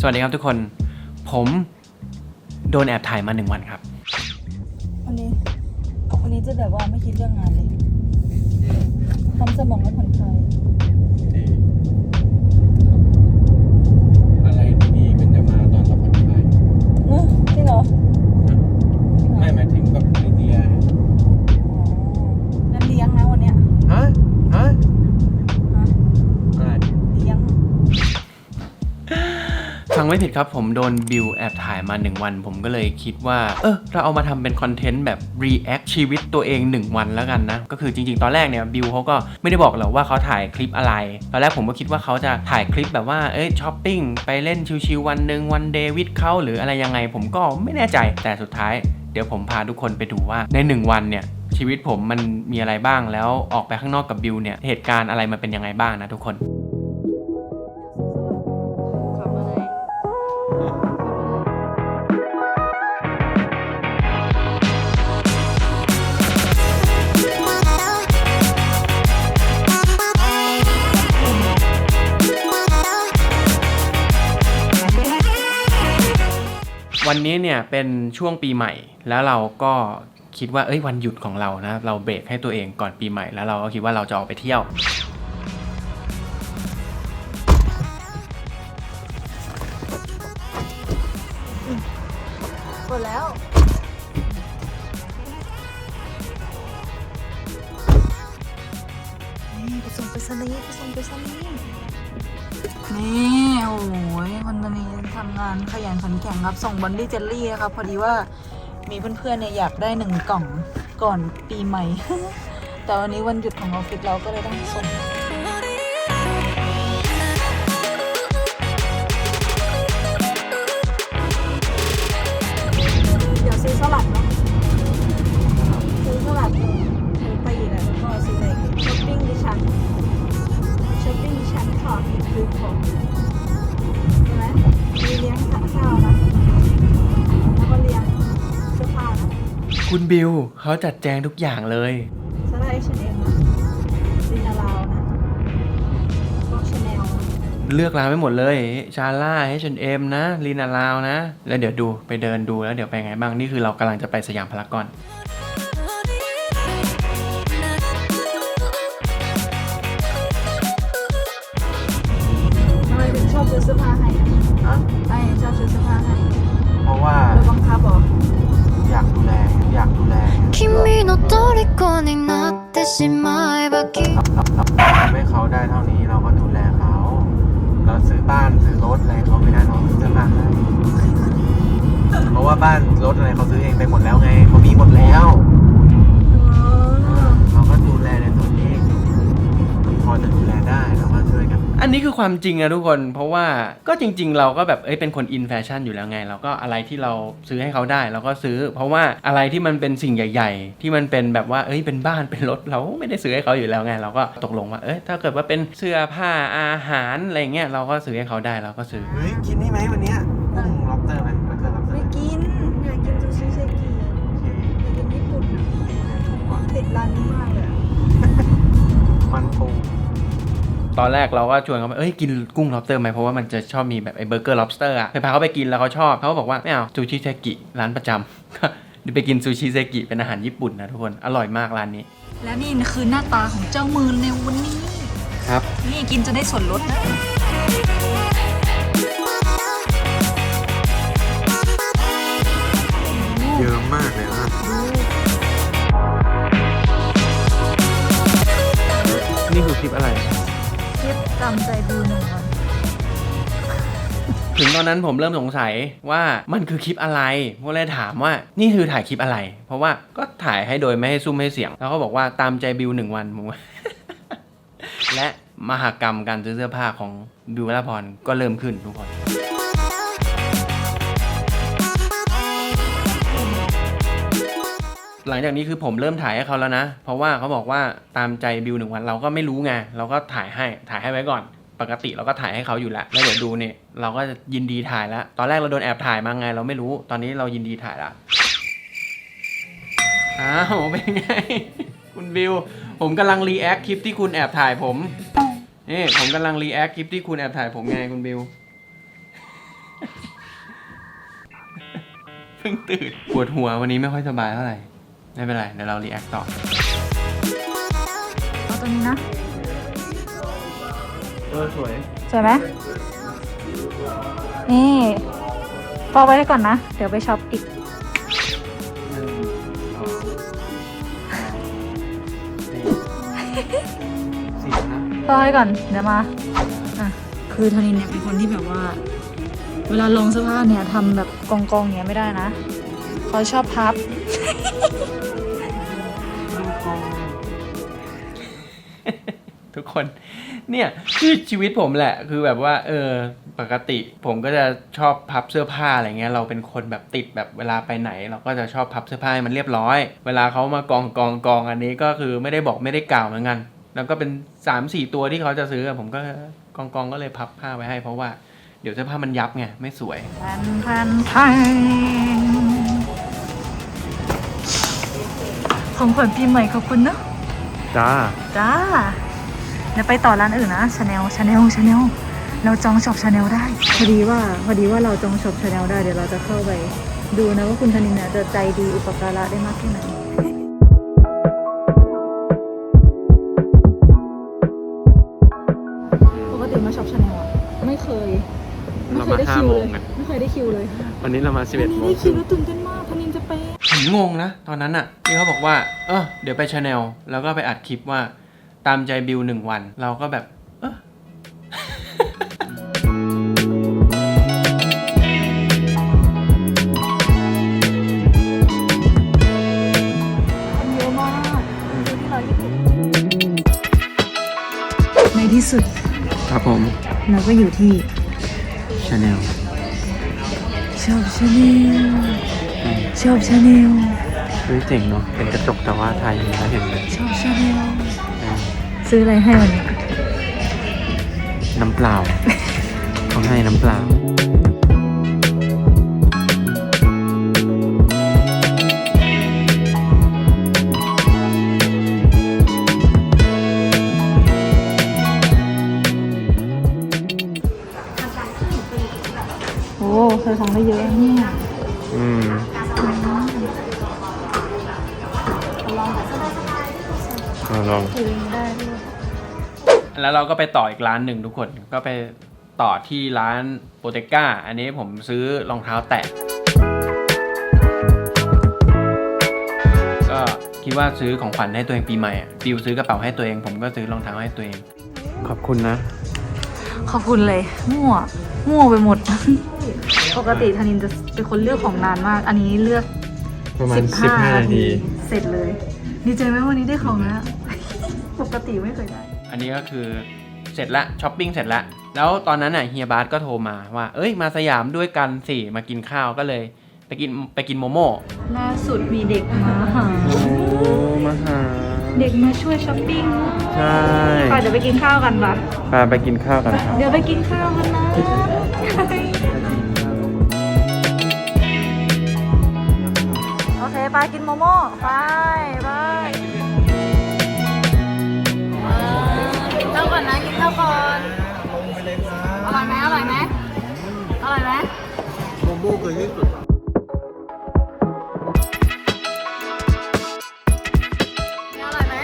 สวัสดีครับทุกคน ผมโดนแอบถ่ายมาหนึ่งวันครับ วันนี้ วันนี้จะแบบว่าไม่คิดเรื่องงานเลยทำสมองให้ผ่อนคลายอะไรดีๆมันจะมาตอนเราผ่อนคลายเนอะจริงเหรอ ฟังไม่ผิดครับผมโดนบิวแอบถ่ายมา 1 วัน ผมก็เลยคิดว่า เออเราเอามาทำเป็นคอนเทนต์แบบ react ชีวิตตัวเอง 1 วันแล้วกันนะ ก็คือจริง ๆ ตอนแรกเนี่ยบิวเขาก็ไม่ได้บอกหรอกว่าเขาถ่ายคลิปอะไร ตอนแรกผมก็คิดว่าเขาจะถ่ายคลิปแบบว่าเอ้ยช้อปปิ้งไปเล่นชิวๆวันหนึ่งวันเดวิดเขาหรืออะไรยังไง ผมก็ไม่แน่ใจแต่สุดท้าย เดี๋ยวผมพาทุกคนไปดูว่าใน 1 วันเนี่ยชีวิตผมมันมีอะไรบ้างแล้วออกไปข้างนอกกับบิวเนี่ยเหตุการณ์อะไรมันเป็นยังไงบ้างนะทุกคน วันนี้เนี่ยเป็นช่วงปีใหม่ แล้วเราก็คิดว่าเอ้ยวันหยุดของเรานะ เราเบรกให้ตัวเองก่อนปีใหม่แล้วเราก็คิดว่าเราจะออกไปเที่ยว หมดแล้ว นี่ไปส่งไปสนีย์ไปส่งไปสนีย์ นี่โอ้ยคนนี้ทำงานขยันขันแข็งครับ ส่งบอนดี้เจลลี่นะครับ พอดีว่ามีเพื่อนๆเนี่ยอยากได้หนึ่งกล่องก่อนปีใหม่ แต่วันนี้วันหยุดของออฟฟิศเราก็เลยต้องส่ง บิวเขาจัดแจงทุกอย่างเลยสไลด์ H&M นะดินาลาวนะพวกชาแนลเลือกร้านไม่หมดเลย ชาล่า H&M นะลีนาลาวนะ แล้วเดี๋ยวดูไปเดินดูแล้วเดี๋ยวไปไงบ้าง นี่คือเรากำลังจะไปสยามพารากอน ทำให้เขาได้เท่านี้เราก็ดูแลเขา เราซื้อบ้านซื้อรถอะไรเขาไม่ได้เราซื้อมาให้เพราะว่าบ้านรถอะไรเขาซื้อเองไปหมดแล้วไงเขามีหมดแล้ว นอันนี้คือความจริงนะทุกคน เพราะว่าก็จริง ๆ เราก็แบบเอ้ยเป็นคนอินแฟชั่นอยู่แล้วไง เราก็อะไรที่เราซื้อให้เขาได้เราก็ซื้อ เพราะว่าอะไรที่มันเป็นสิ่งใหญ่ ๆ ที่มันเป็นแบบว่าเอ้ยเป็นบ้านเป็นรถเราไม่ได้ซื้อให้เขาอยู่แล้วไง เราก็ตกลงว่าเอ้ยถ้าเกิดว่าเป็นเสื้อผ้าอาหารอะไรเงี้ยเราก็ซื้อให้เขาได้เราก็ซื้อเฮ้ยกินนี่ไหมวันเนี้ย ตอนแรกเราก็ชวนเขาไปเอ้ยกินกุ้ง lobster ไหมเพราะว่ามันจะชอบมีแบบไอ้เบอร์เกอร์ lobster อะเคยพาเขาไปกินแล้วเขาชอบเขาก็บอกว่าไม่เอาซูชิเซกิร้านประจำก็เดี๋ยวไปกินซูชิเซกิเป็นอาหารญี่ปุ่นนะทุกคนอร่อยมากร้านนี้ และนี่คือหน้าตาของเจ้ามือในวันนี้ครับ นี่กินจะได้ส่วนลดนะเยอะมากเลยนะนี่คือคลิปอะไรคลิป ตามใจบูหนึ่งวันถึงตอนนั้นผมเริ่มสงสัยว่ามันคือคลิปอะไรผมเลยถามว่านี่คือถ่ายคลิปอะไร เพราะว่าก็ถ่ายให้โดยไม่ให้ซุ่มให้เสียง แล้วเขาบอกว่าตามใจบิวหนึ่งวันผมว่าและมหากรรมการซื้อเสื้อผ้าของบิววรพรก็เริ่มขึ้นทุกคน หลังจากนี้คือผมเริ่มถ่ายให้เขาแล้วนะ เพราะว่าเขาบอกว่าตามใจบิวหนึ่งวันเราก็ไม่รู้ไงเราก็ถ่ายให้ถ่ายให้ไว้ก่อน ปกติเราก็ถ่ายให้เขาอยู่แล้วแล้วเดี๋ยวดูเนี่ยเราก็ยินดีถ่ายแล้วตอนแรกเราโดนแอบถ่ายมาไง เราไม่รู้ตอนนี้เรายินดีถ่ายละอ้าวเป็นไง คุณบิว ผมกำลังรีแอคคลิปที่คุณแอบถ่ายผมนี่ผมกำลังรีแอคคลิปที่คุณแอบถ่ายผมไงคุณบิวเพิ่งตื่นปวดหัววันนี้ไม่ค่อยสบายเท่าไหร่ ไม่เป็นไร เดี๋ยวเรารีแอคต่อ เอาตัวนี้นะเออสวย สวยไหมนี่พอไว้ก่อนนะ เดี๋ยวไปช็อปอีก หนึ่งสองสามสี่สี่นะพอไว้ก่อน เดี๋ยวมา อะ คือธนินเนี่ยเป็นคนที่แบบว่า เวลาลงเสื้อผ้าเนี่ยทำแบบกองๆอย่างเงี้ยไม่ได้นะ เขาชอบพับ ทุกคน เนี่ยคือชีวิตผมแหละ คือแบบว่า เออ ปกติผมก็จะชอบพับเสื้อผ้าอะไรเงี้ย เราเป็นคนแบบติดแบบเวลาไปไหน เราก็จะชอบพับเสื้อผ้าให้มันเรียบร้อย เวลาเขามากองกองกองอันนี้ก็คือไม่ได้บอกไม่ได้กล่าวเหมือนกัน แล้วก็เป็น3ามสี่ตัวที่เขาจะซื้อผมก็กองกองก็เลยพับผ้าไว้ให้ เพราะว่าเดี๋ยวเสื้อผ้ามันยับไงไม่สวยพันพันพันของขวัญปีใหม่ขอบคุณเนอะจ้า จ้าเดี๋ยวไปต่อร้านอื่นนะชาแนลชาแนลชาแนลเราจองช็อปชาแนลได้ พอดีว่าพอดีว่าเราจองช็อปชาแนลได้เดี๋ยวเราจะเข้าไปดูนะว่าคุณธนินเนี่ยจะใจดีอุปการะได้มากแค่ไหนปกติมาช็อปชาแนลอะไม่เคยไม่เคยได้คิวเลยไม่เคยได้คิวเลยวันนี้เรามาวันนี้ได้คิวแล้วตื่นเต้นมากธนินจะไปผมงงนะ ตอนนั้นอะที่เขาบอกว่าเออเดี๋ยวไปชาแนลแล้วก็ไปอัดคลิปว่า ตามใจบิวหนึ่งวัน เราก็แบบเออเยอะมากในที่สุดครับผมเราก็อยู่ที่ชาแนลชอบชาแนลชอบชาแนลเฮ้ยเจ๋งเนาะเป็นกระจกแต่ว่าไทยแล้วเห็นเลย ชอบชาแนล ซื้ออะไรให้วันนี้ น้ำเปล่า เขาให้น้ำเปล่า โอ้เธอสั่งได้เยอะเนี่ย อืม ลองถือได้ด้วย แล้วเราก็ไปต่ออีกร้านหนึ่งทุกคนก็ไปต่อที่ร้านโปเตก้าอันนี้ผมซื้อรองเท้าแตะก็คิดว่าซื้อของขวัญให้ตัวเองปีใหม่อะฟิวซื้อกระเป๋าให้ตัวเอง ผมก็ซื้อรองเท้าให้ตัวเอง ขอบคุณนะ ขอบคุณเลย มั่ว มั่วไปหมด ปกติธนินจะเป็นคนเลือกของนานมาก อันนี้เลือก ประมาณ15 15นาที เสร็จเลย ดีใจไหมวันนี้ได้ของแล้ว ปกติไม่เคยได้อั นนี้ก็คือเสร็จละช้อปปิ้งเสร็จละแล้วตอนนั้นน่ะเฮียบาสก็โทรมาว่า เอ้ยมาสยามด้วยกันสิมากินข้าวก็เลย ไปกินไปกินโมโม่ล่าสุดมีเด็กมาหามาหาเด็กมาช่วยช้อปปิ้งใช่ไปเดี๋ยวไปกินข้าวกันปะพาไปกินข้าวกันครับเดี๋ยวไปกินข้าวกันนะโอเคไปกินโมโม่ไปไป ก่อนนะกินข้าวก่อนอร่อยไหมอร่อยไหมอร่อยไหมโมโม่เคยที่สุดอร่อยไหม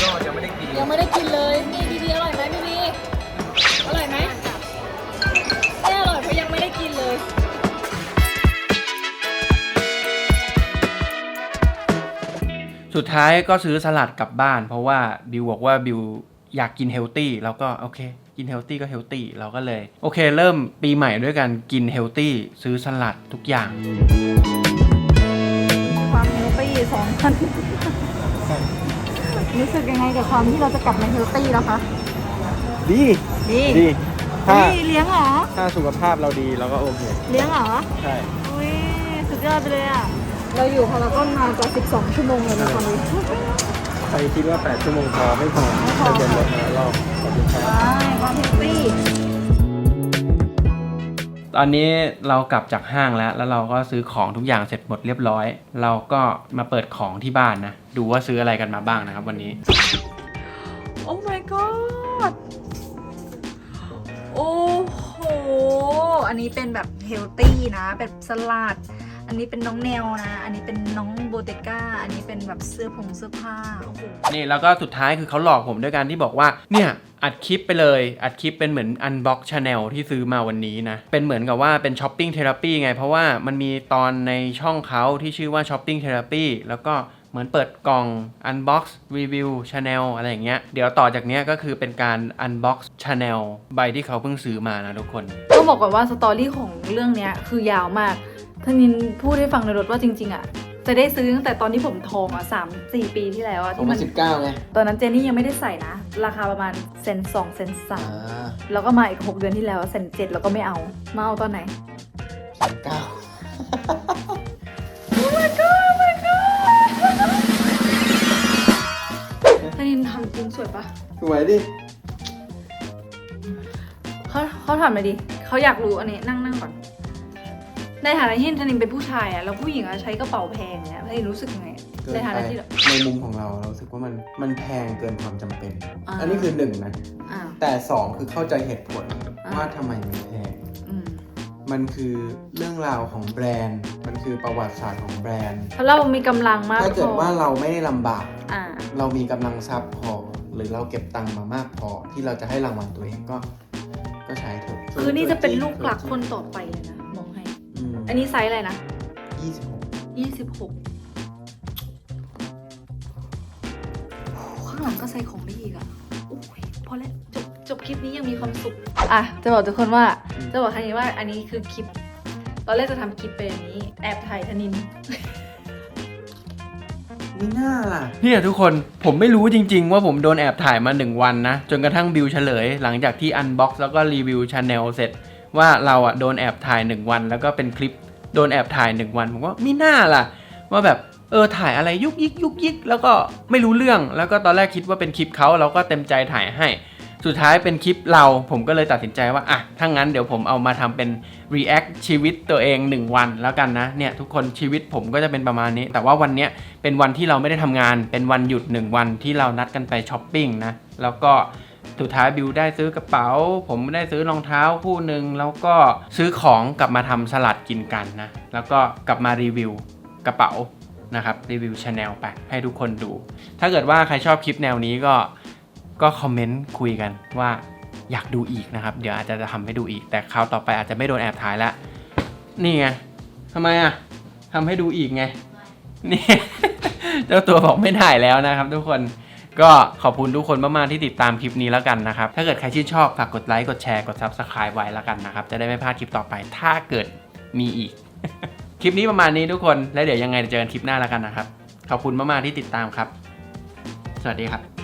ก็ยังไม่ได้กินยังไม่ได้กินเลยนี่บีบีอร่อยไหมบีบีอร่อยไหมไม่อร่อยเพราะยังไม่ได้กินเลยสุดท้ายก็ซื้อสลัดกลับบ้าน เพราะว่าบิวบอกว่าบิว อยากกินเฮลตี้แล้วก็โอเค กินเฮลตี้ก็เฮลตี้เราก็เลย โอเค เริ่มปีใหม่ด้วยการกินเฮลตี้ซื้อสลัดทุกอย่าง ความเฮลตี้สองคนรู้สึกยังไงกับความที่เราจะกลับมาเฮลตี้แล้วคะดีดีดีถ้าเลี้ยงเหรอ ถ้าสุขภาพเราดีเราก็โอเค เลี้ยงเหรอ ใช่อุ้ยสุดยอดไปเลยอะ เราอยู่พารากอนมาจะ12 ชั่วโมงเลยนะตอนนี้ ใครคิดว่า 8 ชั่วโมงพอไม่พอไม่พอจะเดินรถมารอบขอบคุณครับไปความเฮลตี้ตอนนี้เรากลับจากห้างแล้ว แล้วเราก็ซื้อของทุกอย่างเสร็จหมดเรียบร้อย เราก็มาเปิดของที่บ้านนะ ดูว่าซื้ออะไรกันมาบ้างนะครับวันนี้ โอ้ my god โอ้โห อันนี้เป็นแบบเฮลตี้นะ แบบสลัดอั นนนี้เป็นน้องแนวนะ อันนี้เป็นน้องโบเตก้า อันนี้เป็นแบบเสื้อผงเสื้อผ้าโอ้โหนี่แล้วก็สุดท้ายคือเขาหลอกผมด้วยการที่บอกว่า เนี่ยอัดคลิปไปเลย อัดคลิปเป็นเหมือนอันบ็อกชาแนลที่ซื้อมาวันนี้นะ เป็นเหมือนกับว่าเป็นช้อปปิ้งเทอราปีไง เพราะว่ามันมีตอนในช่องเขาที่ชื่อว่าช้อปปิ้งเทอราปีแล้วก็เหมือนเปิดกล่อง Unbox Review Channel อะไรอย่างเงี้ย เดี๋ยวต่อจากเนี้ยก็คือเป็นการ Unbox Channel ใบที่เขาเพิ่งซื้อมานะทุกคน ต้องบอกก่อนว่าสตอรี่ของเรื่องเนี้ยคือยาวมาก ท่านินพูดให้ฟังในรถว่าจริง ๆอะจะได้ซื้อตั้งแต่ตอนที่ผมท้องอะสามสี่ปีที่แล้วอะที่มัน2019ไงตอนนั้นเจนนี่ยังไม่ได้ใส่นะ ราคาประมาณเซนสองเซนสามแล้วก็มาอีก6เดือนที่แล้วเซนเจ็ดแล้วก็ไม่เอามาเอาตอนไหนเก้าท่านินทำจริงสวยปะสวยดิเขาเขาถามมาดิเขาอยากรู้อันนี้นั่งนั่งก่อน ในฐานะที่ท่านินเป็นผู้ชายอะแล้วผู้หญิงอะใช้กระเป๋าแพงเนี่ยท่านินรู้สึกยังไงเกินในฐาไปนะที่ในมุมของเราเรารู้สึกว่ามันมันแพงเกินความจำเป็น อ่า อันนี้คือหนึ่งนะ อ่า แต่สองคือเข้าใจเหตุผลอ่า ว่าทำไมมันแพง อืมมันคือเรื่องราวของแบรนด์ มันคือประวัติศาสตร์ของแบรนด์เพราะเรามีกำลังมากถ้าเกิดพอว่าเราไม่ได้ลำบาก อ่า เรามีกำลังทรัพย์พอ หรือเราเก็บตังค์มามากพอที่เราจะให้รางวัลตัวเองก็ ก็ใช้เถอะคือนี่จะเป็นลูกหลักคนต่อไปเลยนะบอกให้ อันนี้ไซส์อะไรนะยี่สิบหกยี่สิบหกข้างหลังก็ใส่ของได้อีกอะโอ้ยพอแล้วจบจบคลิปนี้ยังมีความสุข อะ จะบอกทุกคนว่า จะบอกแค่นี้ว่าอันนี้คือคลิป ตอนแรกจะทำคลิปเป็นอันนี้ แอบถ่ายธนิน นี่น่าล่ะ เนี่ยทุกคนผมไม่รู้จริง ๆ ว่าผมโดนแอบถ่ายมา 1 วันนะ จนกระทั่งบิวเฉลย หลังจากที่อันบ็อกซ์แล้วก็รีวิวชาแนลเสร็จ ว่าเราอะโดนแอบถ่าย 1 วัน แล้วก็เป็นคลิปโดนแอบถ่าย 1 วันผมว่าไม่น่าล่ะ ว่าแบบเออถ่ายอะไรยุกยิกยุกยิกแล้วก็ไม่รู้เรื่องแล้วก็ตอนแรกคิดว่าเป็นคลิปเขาเราก็เต็มใจถ่ายให้ สุดท้ายเป็นคลิปเรา ผมก็เลยตัดสินใจว่าอะถ้างั้นเดี๋ยวผมเอามาทำเป็น react ชีวิตตัวเอง 1 วันแล้วกันนะเนี่ยทุกคนชีวิตผมก็จะเป็นประมาณนี้ แต่ว่าวันเนี้ยเป็นวันที่เราไม่ได้ทำงาน เป็นวันหยุด 1 วันที่เรานัดกันไปช้อปปิ้งนะแล้วก็ สุดท้ายบิวได้ซื้อกระเป๋า ผมได้ซื้อรองเท้าคู่หนึ่งแล้วก็ซื้อของกลับมาทำสลัดกินกันนะ แล้วก็กลับมารีวิวกระเป๋านะครับรีวิวชาแนลไปให้ทุกคนดู ถ้าเกิดว่าใครชอบคลิปแนวนี้ก็ก็คอมเมนต์คุยกันว่าอยากดูอีกนะครับ เดี๋ยวอาจจะทำให้ดูอีก แต่คราวต่อไปอาจจะไม่โดนแอบถ่ายแล้วนี่ไงทำไมอะทำให้ดูอีกไงนี่เจ้าตัวบอกไม่ถ่ายแล้วนะครับทุกคน ก็ขอบคุณทุกคนมากๆที่ติดตามคลิปนี้แล้วกันนะครับ ถ้าเกิดใครชื่นชอบฝากกดไลค์กดแชร์กด Subscribe ไว้แล้วกันนะครับ จะได้ไม่พลาดคลิปต่อไป ถ้าเกิดมีอีก คลิปนี้ประมาณนี้ทุกคน แล้วเดี๋ยวยังไงเจอกันคลิปหน้าแล้วกันนะครับ ขอบคุณมากๆที่ติดตามครับ สวัสดีครับ